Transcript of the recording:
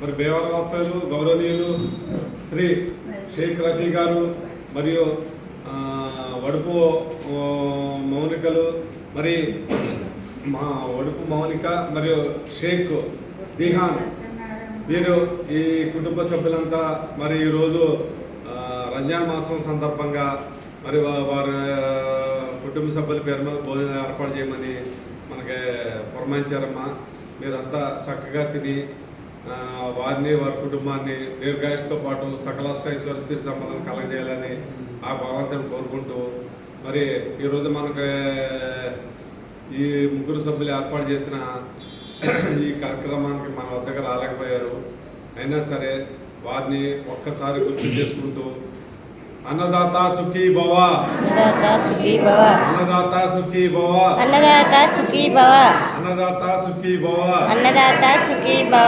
మరి బేవరవాసాలు గౌరవనీయులు శ్రీ షేక్ రఫీ గారు మరియు వడుపు మౌనికలు మరి మా వడుపు మౌనిక మరియు షేక్ దిహాన్ వీరు ఈ కుటుంబ సభ్యులంతా మరి ఈరోజు రంజాన్ మాసం సందర్భంగా మరి వారి కుటుంబ సభ్యుల పేరు మీద భోజనం ఏర్పాటు చేయమని మనకి పురమాయించారమ్మా మీరంతా చక్కగా తిని వారిని వారి కుటుంబాన్ని దీర్ఘాయుషతో పాటు సకలాష్టైశ్వర్య స్థితి సంబంధం కలగజేయాలని ఆ భగవంతుని కోరుకుంటూ మరి ఈరోజు మనకి ఈ ముగ్గురు సభ్యులు ఏర్పాటు చేసిన ఈ కార్యక్రమానికి మన వద్దకు రాలేకపోయారు. అయినా సరే వారిని ఒక్కసారి గుర్తు చేసుకుంటూ అన్నదాత సుఖీ భవ. అన్నదాత సుఖీ భవ. అన్నదాత సుఖీ భవ. అన్నదాత సుఖీ భవ. అన్నదాత సుఖీ భవ. అన్నదాత సుఖీ భవ.